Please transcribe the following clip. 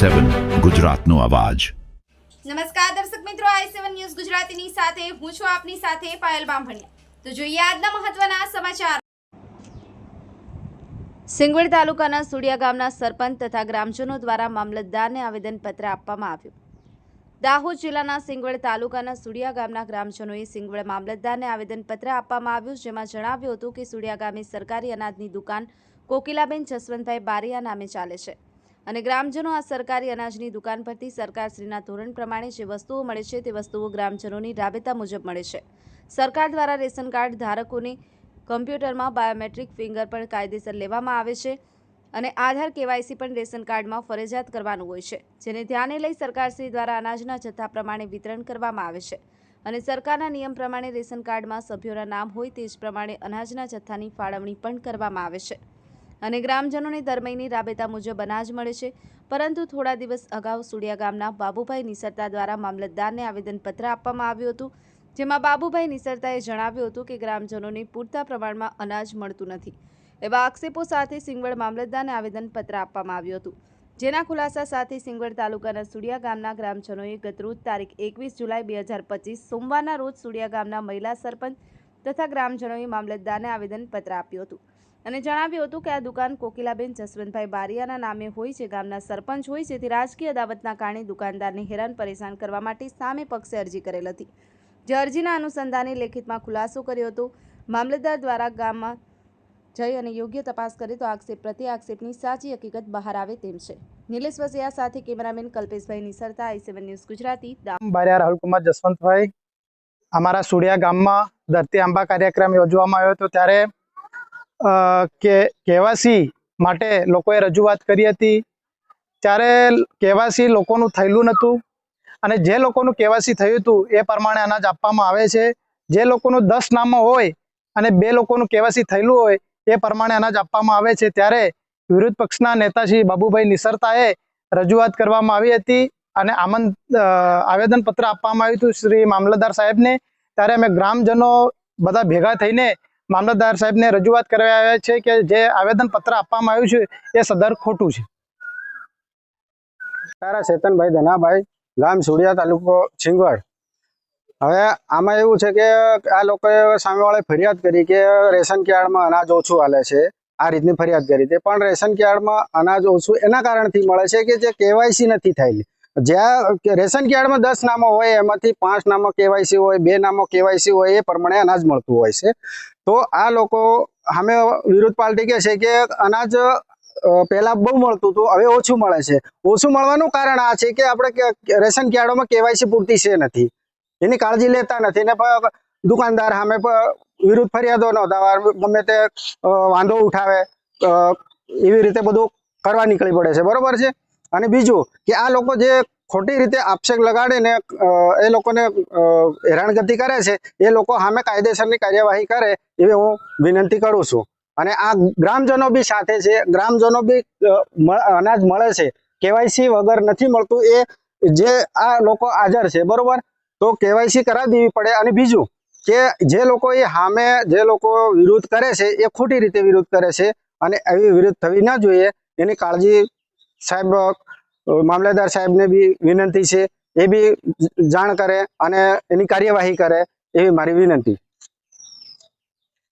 સેવન ગુજરાતનો અવાજ. નમસ્કાર દર્શક મિત્રો, આઈ સેવન ન્યૂઝ ગુજરાતીની સાથે હું છું આપની સાથે પાયલ બામભણિયા. તો જોઈએ આજના મહત્વના સમાચાર. સિંગવડ તાલુકાના સુડિયા ગામના સરપંચ તથા ગ્રામજનો દ્વારા મામલતદારને આવેદનપત્ર આપવામાં આવ્યું. દાહોદ જિલ્લાના સિંગવડ તાલુકાના સુડિયા ગામના ગ્રામજનોએ સિંગવડ મામલતદારને આવેદનપત્ર આપવામાં આવ્યું, જેમાં જણાવ્યું હતું કે સુડિયા ગામે સરકારી અનાજની દુકાન કોકિલાબેન જસવંતભાઈ બારિયા નામે ચાલે છે. અને ગ્રામજનો આ સરકારી અનાજની દુકાન પરથી સરકારશ્રીના ધોરણ પ્રમાણે જે વસ્તુઓ મળે છે તે વસ્તુઓ ગ્રામજનોની રાબેતા મુજબ મળે છે. સરકાર દ્વારા રેશન કાર્ડ ધારકોને કમ્પ્યુટરમાં બાયોમેટ્રિક ફિંગર પણ કાયદેસર લેવામાં આવે છે અને આધાર કેવાયસી પણ રેશન કાર્ડમાં ફરજિયાત કરવાનું હોય છે, જેને ધ્યાને લઈ સરકારશ્રી દ્વારા અનાજના જથ્થા પ્રમાણે વિતરણ કરવામાં આવે છે. અને સરકારના નિયમ પ્રમાણે રેશન કાર્ડમાં સભ્યોના નામ હોય તે જ પ્રમાણે અનાજના જથ્થાની ફાળવણી પણ કરવામાં આવે છે. અને ગ્રામજનોને દર રાબેતા મુજબ અનાજ મળે છે. પરંતુ થોડા દિવસ અગાઉ સુડિયા ગામના બાબુભાઈ નિસરતા દ્વારા મામલતદારને આવેદનપત્ર આપવામાં આવ્યું હતું, જેમાં બાબુભાઈ નિસરતાએ જણાવ્યું હતું કે ગ્રામજનોને પૂરતા પ્રમાણમાં અનાજ મળતું નથી. એવા આક્ષેપો સાથે સિંગવડ મામલતદારને આવેદનપત્ર આપવામાં આવ્યું હતું. જેના ખુલાસા સાથે સિંગવડ તાલુકાના સુડિયા ગામના ગ્રામજનોએ ગતરોજ તારીખ એકવીસ જુલાઈ બે હજાર પચીસ સોમવારના રોજ સુડિયા ગામના મહિલા સરપંચ તથા ગ્રામજનોએ મામલતદારને આવેદનપત્ર આપ્યું હતું. અને જણાવ્યું હતું કે આ દુકાન કોકિલાબેન જસવંતભાઈ બારિયાના નામે હોય છે. ગામના સરપંચ હોય જેથી રાજકીય અદાવતના કારણે દુકાનદારને હેરાન પરેશાન કરવા માટે સામે પક્ષે અરજી કરેલ હતી. જે અરજીના અનુસંધાને લેખિતમાં ખુલાસો કર્યો હતો. મામલતદાર દ્વારા ગામમાં જઈ અને યોગ્ય તપાસ કરે તો આક્ષેપ પ્રતિ આક્ષેપની સાચી હકીકત બહાર આવે તેમ છે. નિલેશ વસિયા સાથે cameraman Kalpeshbhai Nisarta, I seven news Gujarati Dahod. Baria Rahulkumar Jaswantbhai અમારા સુડિયા ગામમાં ધરતી આંબા કાર્યક્રમ યોજવામાં આવ્યો હતો ત્યારે કે કહેવાસી માટે લોકોએ રજૂઆત કરી હતી. ત્યારે કહેવાસી લોકોનું થયેલું નહોતું અને જે લોકોનું કહેવાસી થયું હતું એ પ્રમાણે અનાજ આપવામાં આવે છે. જે લોકોનું દસ નામો હોય અને બે લોકોનું કહેવાસી થયેલું હોય એ પ્રમાણે અનાજ આપવામાં આવે છે. ત્યારે વિરોધ પક્ષના નેતા શ્રી બાબુભાઈ નિસરતાએ રજૂઆત કરવામાં આવી હતી અને આમંત આવેદનપત્ર આપવામાં આવ્યું હતું શ્રી મામલતદાર સાહેબને. ત્યારે અમે ગ્રામજનો બધા ભેગા થઈને મામલતદાર સાહેબને રજૂઆત કરવા આવ્યા છે કે જે આવેદનપત્ર આપવામાં આવ્યું છે એ સદર ખોટું છે. તારા ચેતનભાઈ ધનાભાઈ, ગામ સુડિયા તાલુકો છીંગવડ. હવે આમાં એવું છે કે આ લોકોએ સામેવાળાએ ફરિયાદ કરી કે રેશન કાર્ડમાં અનાજ ઓછું હાલે છે. આ રીતની ફરિયાદ કરી હતી. પણ રેશન કાર્ડમાં અનાજ ઓછું એના કારણથી મળે છે કે જે કેવાયસી નથી થયેલી. જ્યાં રેશન કાર્ડમાં દસ નામો હોય, એમાંથી પાંચ નામો કેવાયસી હોય, બે નામો કેવાયસી હોય, એ પ્રમાણે અનાજ મળતું હોય છે. તો આ લોકો સામે વિરોધ પાર્ટી કહે છે કે અનાજ પહેલા બહુ મળતું હતું, હવે ઓછું મળે છે. ઓછું મળવાનું કારણ આ છે કે આપણે રેશન કાર્ડોમાં કેવાયસી પૂરતી છે નથી. એની કાળજી લેતા નથી. ને દુકાનદાર સામે વિરુદ્ધ ફરિયાદો નોંધાવા ગમે તે વાંધો ઉઠાવે એવી રીતે બધું કરવા નીકળી પડે છે. બરોબર છે? અને બીજું કે આ લોકો જે ખોટી રીતે આક્ષેપ લગાડે ને એ લોકોને હેરાનગતિ કરે છે, એ લોકો સામે કાયદેસરની કાર્યવાહી કરે એવી હું વિનંતી કરું છું. અને આ ગ્રામજનો બી સાથે છે, ગ્રામજનો બી અનાજ મળે છે, કેવાયસી વગર નથી મળતું એ જે આ લોકો હાજર છે, બરોબર? તો કેવાયસી કરાવી દેવી પડે. અને બીજું કે જે લોકો એ સામે જે લોકો વિરોધ કરે છે, એ ખોટી રીતે વિરોધ કરે છે અને એવી વિરોધ થવી ના જોઈએ, એની કાળજી સાહેબ મામલેદાર સાહેબને બી વિનંતી છે, એ બી જાણ કરે અને એની કાર્યવાહી કરે એવી મારી વિનંતી.